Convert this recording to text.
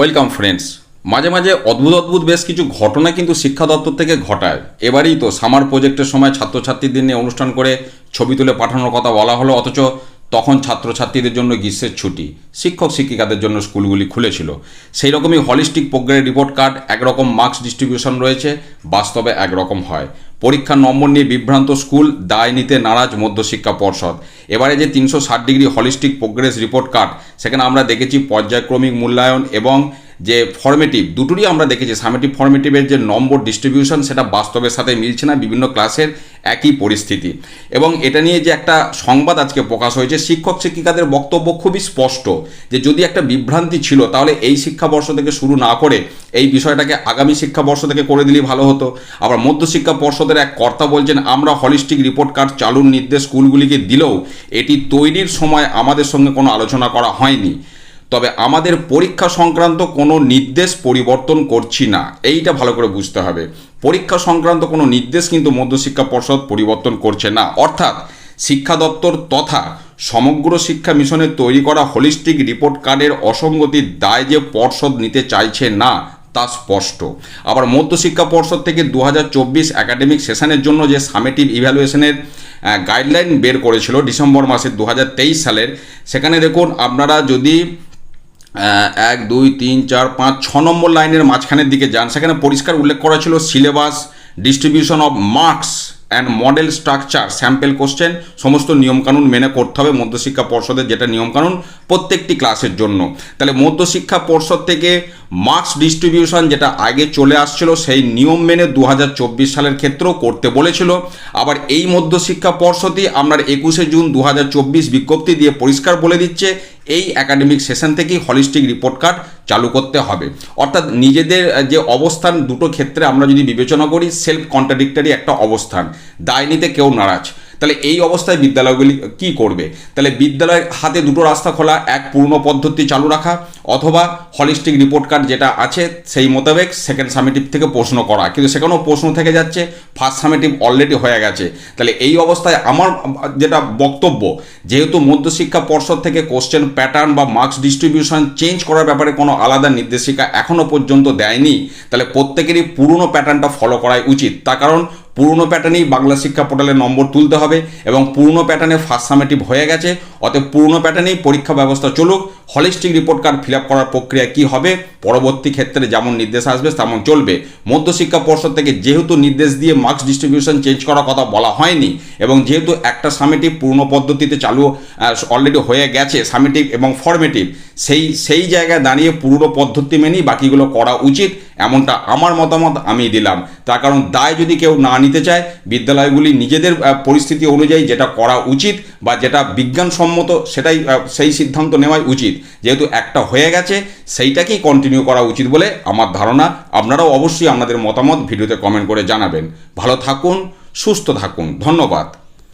Welcome friends মাঝে মাঝে অদ্ভুত অদ্ভুত বেশ কিছু ঘটনা কিন্তু শিক্ষা দপ্তর থেকে ঘটায়। এবারেই তো সামার প্রজেক্টের সময় ছাত্রছাত্রীদের নিয়ে অনুষ্ঠান করে ছবি তুলে পাঠানোর কথা বলা হলো, অথচ তখন ছাত্রছাত্রীদের জন্য গ্রীষ্মের ছুটি, শিক্ষক শিক্ষিকাদের জন্য স্কুলগুলি খুলেছিল। সেই রকমই হলিস্টিক প্রোগ্রামের রিপোর্ট কার্ড একরকম মার্কস ডিস্ট্রিবিউশন রয়েছে, বাস্তবে একরকম হয়। পরীক্ষার নম্বর নিয়ে বিভ্রান্ত স্কুল, দায় নিতে নারাজ মধ্যশিক্ষা পর্ষদ। এবারে যে তিনশো ষাট degree holistic progress report card সেখানে আমরা দেখেছি পর্যায়ক্রমিক মূল্যায়ন এবং যে ফর্মেটিভ দুটোরই আমরা দেখেছি। সামেটিভ ফর্মেটিভের যে নম্বর ডিস্ট্রিবিউশন সেটা বাস্তবের সাথে মিলছে না, বিভিন্ন ক্লাসের একই পরিস্থিতি। এবং এটা নিয়ে যে একটা সংবাদ আজকে প্রকাশ হয়েছে, শিক্ষক শিক্ষিকাদের বক্তব্য খুবই স্পষ্ট, যে যদি একটা বিভ্রান্তি ছিল, তাহলে এই শিক্ষাবর্ষ থেকে শুরু না করে এই বিষয়টাকে আগামী শিক্ষাবর্ষ থেকে করে দিলেই ভালো হতো। আবার মধ্যশিক্ষা পর্ষদের এক কর্তা বলছেন, আমরা হলিস্টিক রিপোর্ট কার্ড চালুর নির্দেশ স্কুলগুলিকে দিলেও এটি তৈরির সময় আমাদের সঙ্গে কোনো আলোচনা করা হয়নি। তবে আমাদের পরীক্ষা সংক্রান্ত কোনো নির্দেশ পরিবর্তন করছি না। এইটা ভালো করে বুঝতে হবে। পরীক্ষা সংক্রান্ত কোনো নির্দেশ কিন্তু মধ্যশিক্ষা পর্ষদ পরিবর্তন করছে না। অর্থাৎ শিক্ষা দপ্তর তথা সমগ্র শিক্ষা মিশনের তৈরি করা হোলিস্টিক রিপোর্ট কার্ডের অসঙ্গতির দায় যে পর্ষদ নিতে চাইছে না, তা স্পষ্ট। আবার মধ্যশিক্ষা পর্ষদ থেকে দু হাজার চব্বিশ একাডেমিক সেশনের জন্য যে সামেটিভ ইভ্যালুয়েশনের গাইডলাইন বের করেছিল ডিসেম্বর মাসের দু সালের, সেখানে দেখুন আপনারা যদি এক, দুই, তিন, চার, পাঁচ, ছ নম্বর লাইনের মাঝখানের দিকে যান। সেখানে পরিষ্কার উল্লেখ করা ছিল syllabus distribution of marks and model structure sample question সমস্ত নিয়মকানুন মেনে করতে হবে মধ্যশিক্ষা পর্ষদের যেটা নিয়মকানুন প্রত্যেকটি ক্লাসের জন্য। তাহলে মধ্যশিক্ষা পর্ষদ থেকে মার্কস ডিস্ট্রিবিউশন যেটা আগে চলে আসছিল, সেই নিয়ম মেনে দু হাজার চব্বিশ সালের ক্ষেত্রেও করতে বলেছিল। আবার এই মধ্যশিক্ষা পর্ষদই আপনার একুশে জুন দু হাজার চব্বিশ বিজ্ঞপ্তি দিয়ে পরিষ্কার বলে দিচ্ছে, এই একাডেমিক সেশন থেকেই হলিস্টিক রিপোর্ট কার্ড চালু করতে হবে। অর্থাৎ নিজেদের যে অবস্থান, দুটো ক্ষেত্রে আমরা যদি বিবেচনা করি সেলফ কন্ট্রাডিক্টারি একটা অবস্থান। দায় নিতে কেউ নারাজ। তাহলে এই অবস্থায় বিদ্যালয়গুলি কি করবে? তাহলে বিদ্যালয়ের হাতে দুটো রাস্তা খোলা, এক পূর্ণ পদ্ধতি চালু রাখা অথবা হলিস্টিক রিপোর্ট কার্ড যেটা আছে সেই মোতাবেক সেকেন্ড সামেটিভ থেকে প্রশ্ন করা। কিন্তু সেখানেও প্রশ্ন থেকে যাচ্ছে ফার্স্ট সামেটিভ অলরেডি হয়ে গেছে। তাহলে এই অবস্থায় আমার যেটা বক্তব্য, যেহেতু মধ্যশিক্ষা পর্ষদ থেকে কোশ্চেন প্যাটার্ন বা মার্কস ডিস্ট্রিবিউশন চেঞ্জ করার ব্যাপারে কোনো আলাদা নির্দেশিকা এখনও পর্যন্ত দেয়নি, তাহলে প্রত্যেকেরই পুরনো প্যাটার্নটা ফলো করাই উচিত। তার কারণ পুরনো প্যাটার্নেই বাংলা শিক্ষা পোর্টালে নম্বর তুলতে হবে এবং পুরনো প্যাটার্নে ফার্স্ট সামেটিভ হয়ে গেছে। অতএব পুরনো প্যাটার্নেই পরীক্ষা ব্যবস্থা চলুক। Holistic report card fill up করার প্রক্রিয়া কি হবে? পরবর্তী ক্ষেত্রে যেমন নির্দেশ আসবে, তেমন চলবে। মধ্যশিক্ষা পর্ষদ থেকে যেহেতু নির্দেশ দিয়ে মার্কস ডিস্ট্রিবিউশন চেঞ্জ করার কথা বলা হয়নি এবং যেহেতু একটা সামেটিভ পূর্ণ পদ্ধতিতে চালু অলরেডি হয়ে গেছে সামেটিভ এবং ফর্মেটিভ সেই সেই জায়গায় দাঁড়িয়ে পুরনো পদ্ধতি মেনেই বাকিগুলো করা উচিত। এমনটা আমার মতামত আমি দিলাম। তার কারণ দায় যদি কেউ না নিতে চায়, বিদ্যালয়গুলি নিজেদের পরিস্থিতি অনুযায়ী যেটা করা উচিত বা যেটা বিজ্ঞানসম্মত সেটাই সেই সিদ্ধান্ত নেওয়াই উচিত। যেহেতু একটা হয়ে গেছে, সেইটাকেই কন্টিনিউ করা উচিত বলে আমার ধারণা। আপনারাও অবশ্যই আপনাদের মতামত ভিডিওতে কমেন্ট করে জানাবেন। ভালো থাকুন, সুস্থ থাকুন। ধন্যবাদ।